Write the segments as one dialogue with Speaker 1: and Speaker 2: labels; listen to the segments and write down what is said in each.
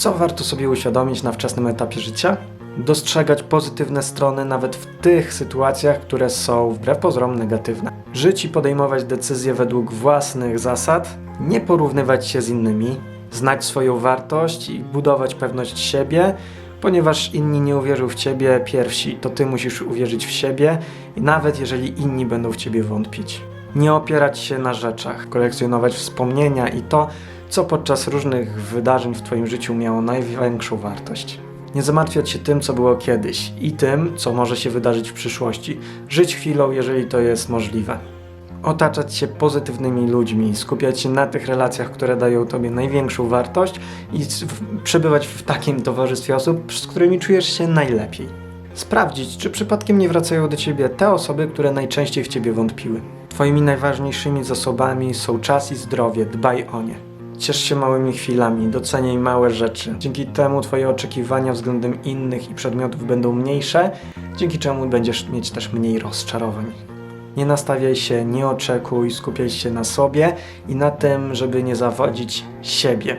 Speaker 1: Co warto sobie uświadomić na wczesnym etapie życia? Dostrzegać pozytywne strony nawet w tych sytuacjach, które są wbrew pozorom negatywne. Żyć i podejmować decyzje według własnych zasad, nie porównywać się z innymi, znać swoją wartość i budować pewność siebie, ponieważ inni nie uwierzą w ciebie pierwsi, to ty musisz uwierzyć w siebie, nawet jeżeli inni będą w ciebie wątpić. Nie opierać się na rzeczach, kolekcjonować wspomnienia i to, co podczas różnych wydarzeń w Twoim życiu miało największą wartość. Nie zamartwiać się tym, co było kiedyś i tym, co może się wydarzyć w przyszłości. Żyć chwilą, jeżeli to jest możliwe. Otaczać się pozytywnymi ludźmi, skupiać się na tych relacjach, które dają Tobie największą wartość i przebywać w takim towarzystwie osób, z którymi czujesz się najlepiej. Sprawdzić, czy przypadkiem nie wracają do Ciebie te osoby, które najczęściej w Ciebie wątpiły. Twoimi najważniejszymi zasobami są czas i zdrowie, dbaj o nie. Ciesz się małymi chwilami, doceniaj małe rzeczy. Dzięki temu Twoje oczekiwania względem innych i przedmiotów będą mniejsze, dzięki czemu będziesz mieć też mniej rozczarowań. Nie nastawiaj się, nie oczekuj, skupiaj się na sobie i na tym, żeby nie zawodzić siebie.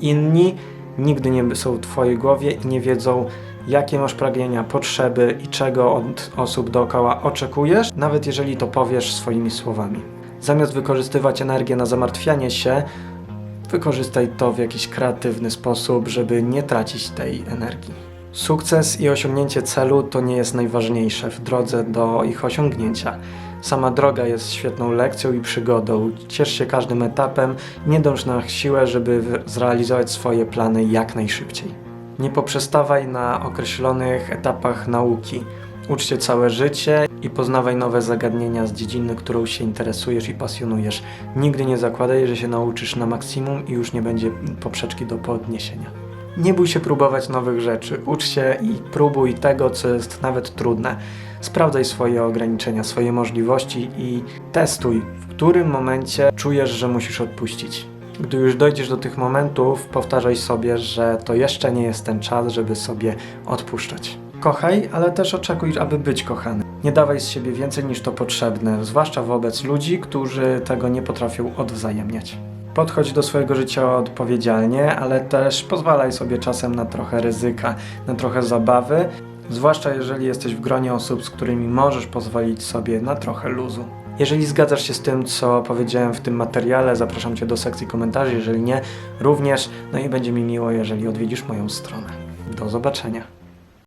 Speaker 1: Inni nigdy nie są w Twojej głowie i nie wiedzą, jakie masz pragnienia, potrzeby i czego od osób dookoła oczekujesz, nawet jeżeli to powiesz swoimi słowami. Zamiast wykorzystywać energię na zamartwianie się, wykorzystaj to w jakiś kreatywny sposób, żeby nie tracić tej energii. Sukces i osiągnięcie celu to nie jest najważniejsze w drodze do ich osiągnięcia. Sama droga jest świetną lekcją i przygodą. Ciesz się każdym etapem, nie dąż na siłę, żeby zrealizować swoje plany jak najszybciej. Nie poprzestawaj na określonych etapach nauki. Ucz się całe życie i poznawaj nowe zagadnienia z dziedziny, którą się interesujesz i pasjonujesz. Nigdy nie zakładaj, że się nauczysz na maksimum i już nie będzie poprzeczki do podniesienia. Nie bój się próbować nowych rzeczy. Ucz się i próbuj tego, co jest nawet trudne. Sprawdzaj swoje ograniczenia, swoje możliwości i testuj, w którym momencie czujesz, że musisz odpuścić. Gdy już dojdziesz do tych momentów, powtarzaj sobie, że to jeszcze nie jest ten czas, żeby sobie odpuszczać. Kochaj, ale też oczekuj, aby być kochany. Nie dawaj z siebie więcej niż to potrzebne, zwłaszcza wobec ludzi, którzy tego nie potrafią odwzajemniać. Podchodź do swojego życia odpowiedzialnie, ale też pozwalaj sobie czasem na trochę ryzyka, na trochę zabawy, zwłaszcza jeżeli jesteś w gronie osób, z którymi możesz pozwolić sobie na trochę luzu. Jeżeli zgadzasz się z tym, co powiedziałem w tym materiale, zapraszam Cię do sekcji komentarzy, jeżeli nie, również, no i będzie mi miło, jeżeli odwiedzisz moją stronę. Do zobaczenia.